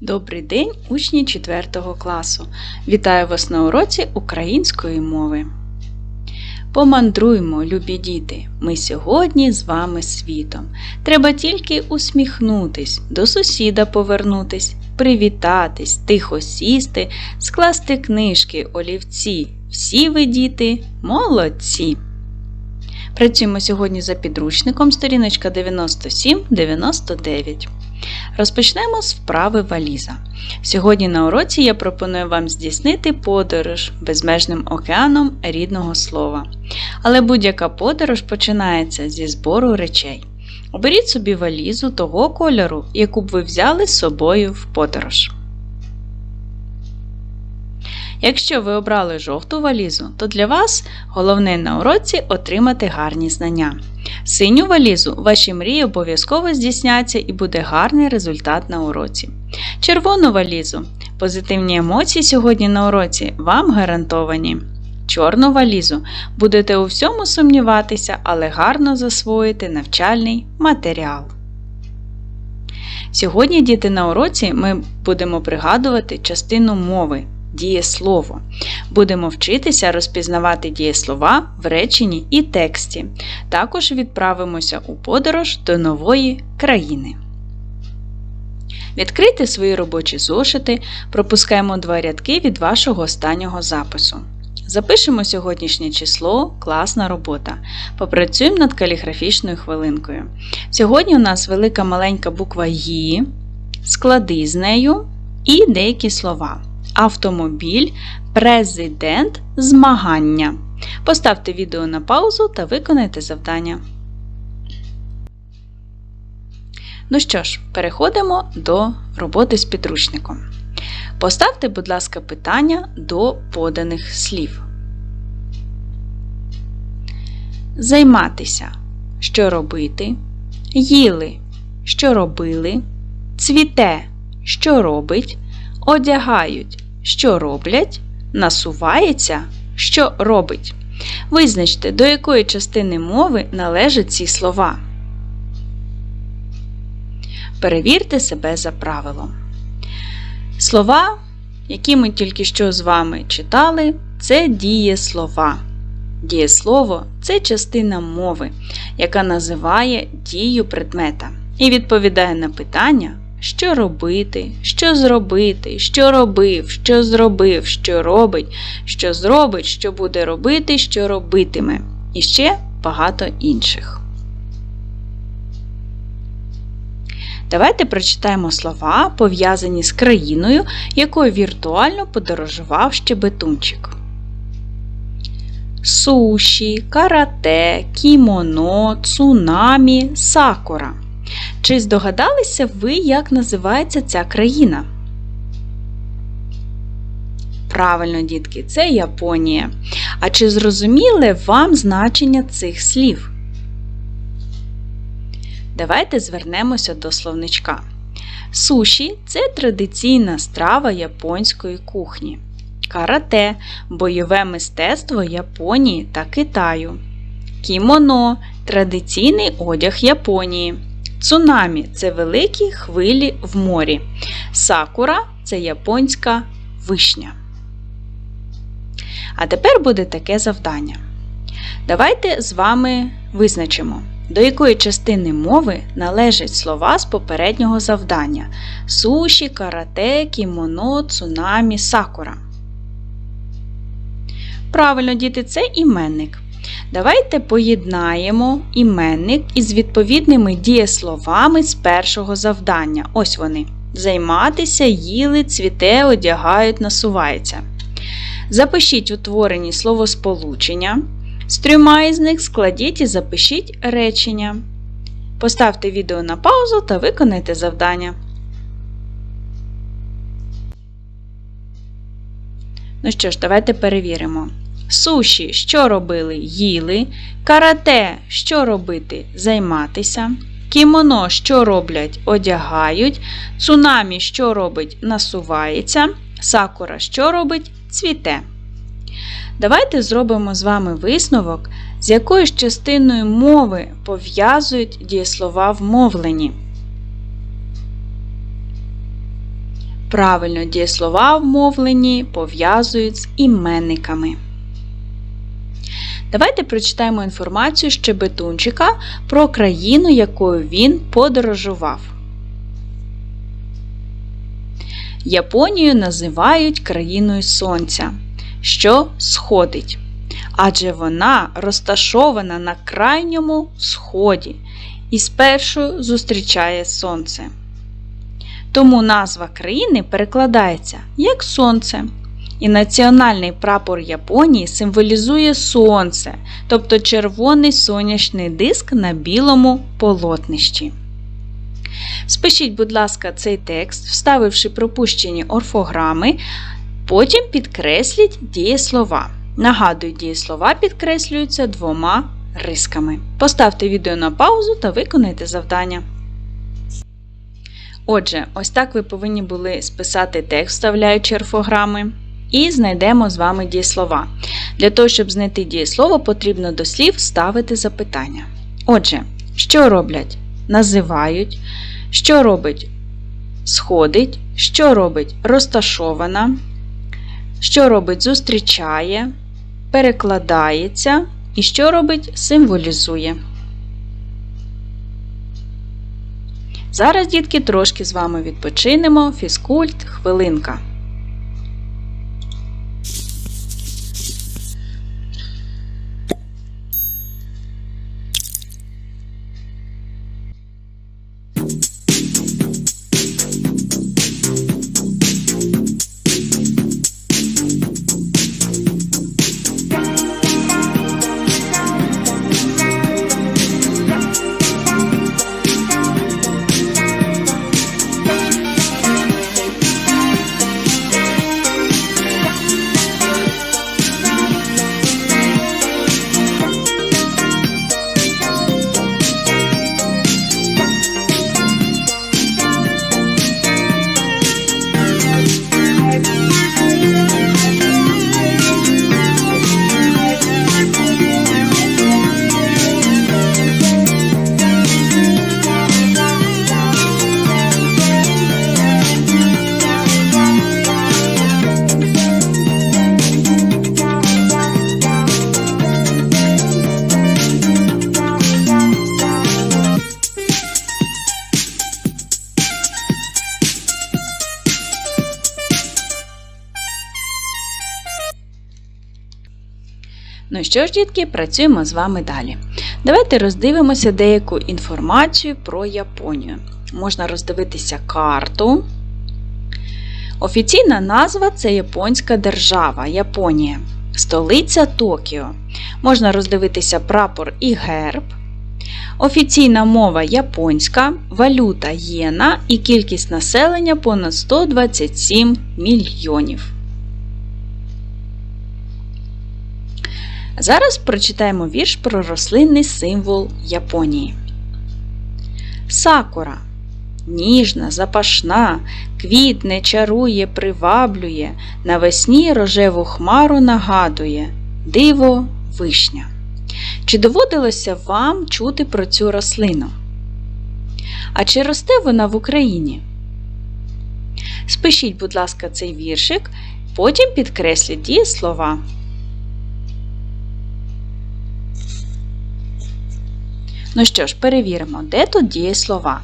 Добрий день, учні 4 класу! Вітаю вас на уроці української мови. Помандруймо, любі діти! Ми сьогодні з вами світом. Треба тільки усміхнутись, до сусіда повернутись, привітатись, тихо сісти, скласти книжки, олівці. Всі ви, діти, молодці! Працюємо сьогодні за підручником сторіночка 97-99. Розпочнемо з вправи валіза. Сьогодні на уроці я пропоную вам здійснити подорож безмежним океаном рідного слова. Але будь-яка подорож починається зі збору речей. Оберіть собі валізу того кольору, яку б ви взяли з собою в подорож. Якщо ви обрали жовту валізу, то для вас головне на уроці отримати гарні знання. Синю валізу ваші мрії обов'язково здійсняться і буде гарний результат на уроці. Червону валізу позитивні емоції сьогодні на уроці вам гарантовані. Чорну валізу будете у всьому сумніватися, але гарно засвоїти навчальний матеріал. Сьогодні, діти, на уроці ми будемо пригадувати частину мови дієслово. Будемо вчитися розпізнавати дієслова в реченні і тексті. Також відправимося у подорож до нової країни. Відкрийте свої робочі зошити, пропускаємо два рядки від вашого останнього запису. Запишемо сьогоднішнє число, класна робота. Попрацюємо над каліграфічною хвилинкою. Сьогодні у нас велика маленька буква «Ї», склади з нею і деякі слова автомобіль, президент, змагання. Поставте відео на паузу та виконайте завдання. Ну що ж, переходимо до роботи з підручником. Поставте, будь ласка, питання до поданих слів. Займатися. Що робити? Їли, що робили, цвіте, що робить, одягають, що роблять, насувається, що робить. Визначте, до якої частини мови належать ці слова. Перевірте себе за правилом. Слова, які ми тільки що з вами читали, це дієслова. Дієслово це частина мови, яка називає дію предмета і відповідає на питання, що робити, що зробити, що робив, що зробив, що робить, що зробить, що буде робити, що робитиме. І ще багато інших. Давайте прочитаємо слова, пов'язані з країною, якою віртуально подорожував щебетунчик. Суші, карате, кімоно, цунамі, сакура. Чи здогадалися ви, як називається ця країна? Правильно, дітки, це Японія. А чи зрозуміли вам значення цих слів? Давайте звернемося до словничка. Суші це традиційна страва японської кухні. Карате бойове мистецтво Японії та Китаю. Кімоно традиційний одяг Японії. Цунамі це великі хвилі в морі. Сакура це японська вишня. А тепер буде таке завдання. Давайте з вами визначимо, до якої частини мови належать слова з попереднього завдання: суші, карате, кімоно, цунамі, сакура. Правильно, діти, це іменник. Давайте поєднаємо іменник із відповідними дієсловами з першого завдання. Ось вони. Займатися, їли, цвіте, одягають, насувається. Запишіть утворені словосполучення. З трьома із них складіть і запишіть речення. Поставте відео на паузу та виконайте завдання. Ну що ж, давайте перевіримо. Суші, що робили? Їли. Карате, що робити? Займатися. Кімоно, що роблять? Одягають. Цунамі, що робить? Насувається. Сакура, що робить? Цвіте. Давайте зробимо з вами висновок, з якою ж частиною мови пов'язують дієслова в мовленні. Правильно, дієслова вмовлені пов'язують з іменниками. Давайте прочитаємо інформацію Щебетунчика про країну, якою він подорожував. Японію називають країною сонця, що сходить. Адже вона розташована на крайньому сході і спершу зустрічає сонце. Тому назва країни перекладається як сонце. І національний прапор Японії символізує сонце, тобто червоний сонячний диск на білому полотнищі. Спишіть, будь ласка, цей текст, вставивши пропущені орфограми, потім підкресліть дієслова. Нагадую, дієслова підкреслюються двома рисками. Поставте відео на паузу та виконайте завдання. Отже, ось так ви повинні були списати текст, вставляючи орфограми. І знайдемо з вами дієслова. Для того, щоб знайти дієслово, потрібно до слів ставити запитання. Отже, що роблять? Називають, що робить сходить, що робить розташована, що робить зустрічає, перекладається і що робить символізує. Зараз, дітки, трошки з вами відпочинемо. Фізкульт, хвилинка. Ну що ж, дітки, працюємо з вами далі. Давайте роздивимося деяку інформацію про Японію. Можна роздивитися карту. Офіційна назва це Японська держава Японія, столиця Токіо. Можна роздивитися прапор і герб. Офіційна мова японська, валюта єна і кількість населення понад 127 мільйонів. Зараз прочитаємо вірш про рослинний символ Японії. Сакура ніжна, запашна, квітне, чарує, приваблює, навесні рожеву хмару нагадує, диво вишня. Чи доводилося вам чути про цю рослину? А чи росте вона в Україні? Спишіть, будь ласка, цей віршик, потім підкресліть дієслова. Ну що ж, перевіримо, де тут дієслова.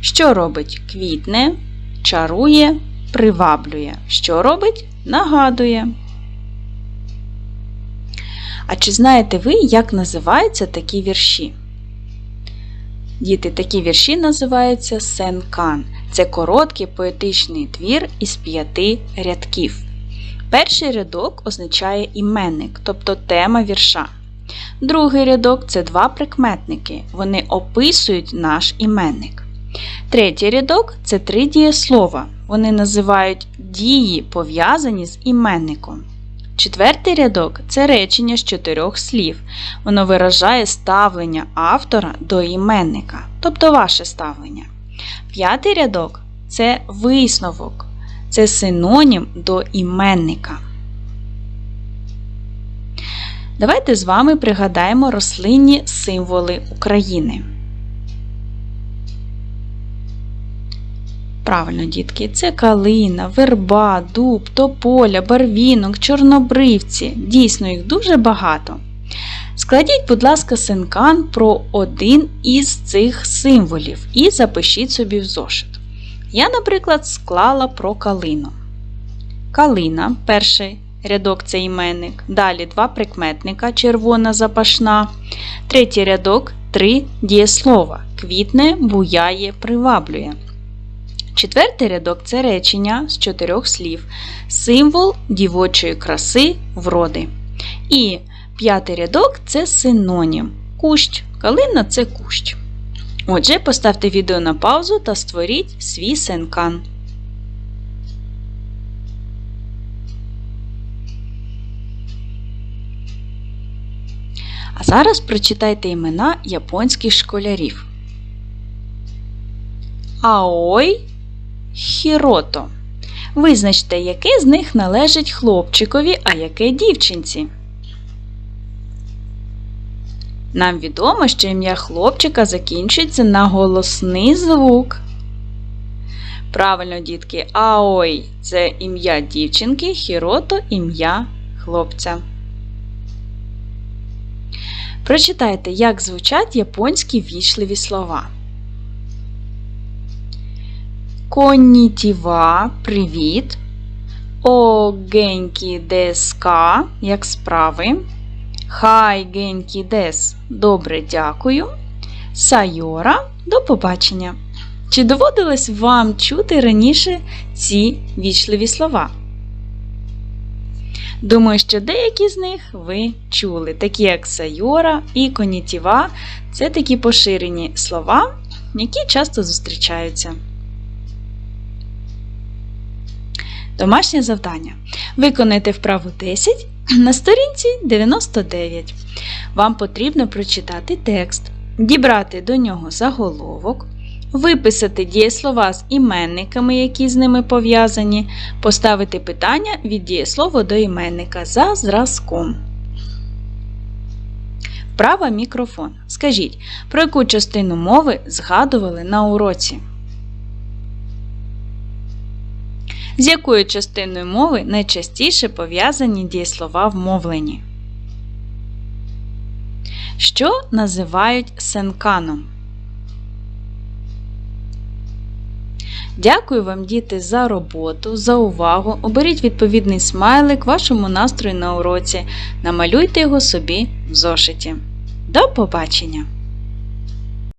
Що робить квітне, чарує, приваблює. Що робить нагадує. А чи знаєте ви, як називаються такі вірші? Діти, такі вірші називаються сенкан. Це короткий поетичний твір із п'яти рядків. Перший рядок означає іменник, тобто тема вірша. Другий рядок це два прикметники. Вони описують наш іменник. Третій рядок це три дієслова. Вони називають дії, пов'язані з іменником. Четвертий рядок це речення з чотирьох слів. Воно виражає ставлення автора до іменника, тобто ваше ставлення. П'ятий рядок це висновок, це синонім до іменника. Давайте з вами пригадаємо рослинні символи України. Правильно, дітки, це калина, верба, дуб, тополя, барвінок, чорнобривці. Дійсно, їх дуже багато. Складіть, будь ласка, синкан про один із цих символів і запишіть собі в зошит. Я, наприклад, склала про калину. Калина, перший рядок це іменник. Далі два прикметника червона запашна. Третій рядок три дієслова. Квітне, буяє, приваблює. Четвертий рядок це речення з чотирьох слів. Символ дівочої краси вроди. І п'ятий рядок це синонім. Кущ. Калина це кущ. Отже, поставте відео на паузу та створіть свій сенкан. А зараз прочитайте імена японських школярів. Аой Хірото. Визначте, яке з них належить хлопчикові, а яке дівчинці. Нам відомо, що ім'я хлопчика закінчується на голосний звук. Правильно, дітки, Аой це ім'я дівчинки, Хірото ім'я хлопця. Прочитайте, як звучать японські вічливі слова. Коннітіва привіт. О генкі деска, як справи. Хай генкі дес добре дякую. Сайора до побачення. Чи доводилось вам чути раніше ці вічливі слова? Думаю, що деякі з них ви чули, такі як сайора і конітіва це такі поширені слова, які часто зустрічаються. Домашнє завдання. Виконайте вправу 10 на сторінці 99. Вам потрібно прочитати текст, дібрати до нього заголовок, виписати дієслова з іменниками, які з ними пов'язані, поставити питання від дієслова до іменника за зразком. Вправа мікрофон. Скажіть, про яку частину мови згадували на уроці? З якою частиною мови найчастіше пов'язані дієслова в мовленні? Що називають сенканом? Дякую вам, діти, за роботу, за увагу. Оберіть відповідний смайлик вашому настрою на уроці. Намалюйте його собі в зошиті. До побачення!